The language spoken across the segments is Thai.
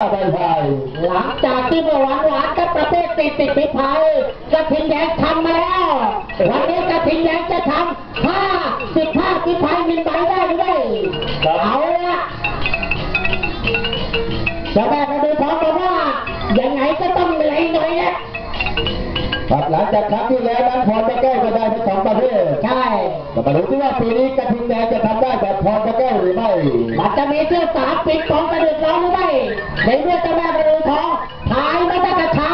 ไปไปหลังจากที่เมื่อวานหวานกับประเภทติดติดติภัยกระทิงแดงทำมาแล้ว วันนี้กระทิงแดงจะทำห้าสิบห้าติดภัยหนึ่งใบได้หรือไม่เอาละเจ้าแม่มาดูพร้อมกันว่ายังไงก็ต้องเหนื่อยหน่อยอะหลังจากครั้งที่แล้ว พรจะแก้วก็ได้ทั้งสองประเภทใช่ก็มาดูที่ว่าปีนี้กระทิงแดงจะทำได้แบบพรจะแก้วหรือไม่มันจะมีเสื้อสามปิดของกระดึกร้อนหรือไม่ในเมื่อเจ้าแม่มาดูทองหายมาตั้งแต่เช้า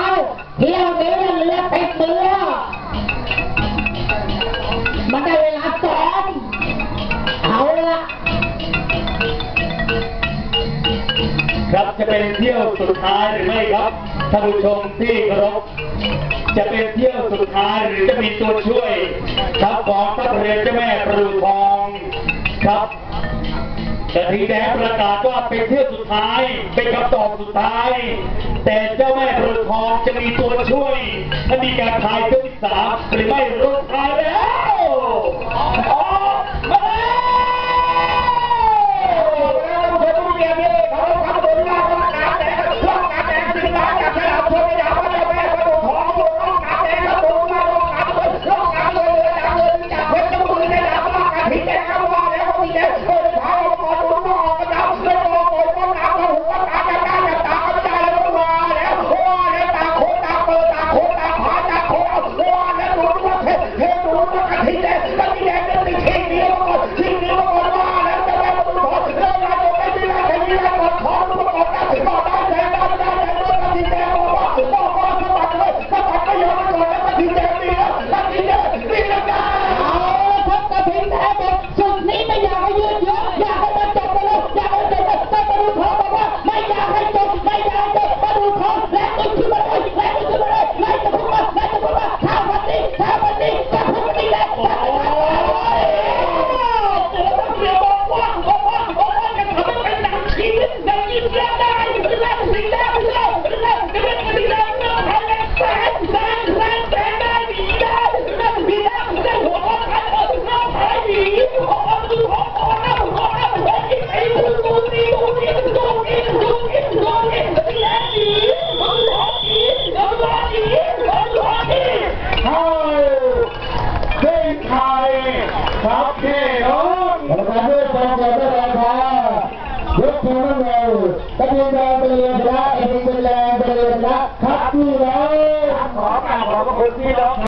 เที่ยวนี้เรือติดมือมันได้เวลาซ้อมเอาละครับจะเป็นเที่ยวสุดท้ายหรือไม่ครับ ท่านผู้ชมที่เคารพจะเป็นเที่ยวสุดท้ายหรือจะมีตัวช่วยครับของทัพเรือเจ้าแม่ประดูทองครับแต่ทีแดงประกาศว่าเป็นเที่ยวสุดท้ายเป็นคำตอบสุดท้าย แต่เจ้าแม่ประดูทองจะมีตัวช่วยถ้ามีการทายเที่ยวที่สามหรือไม่รถท้าย นะครับพี่น้องขอกราบขอบพระคุณพี่น้อง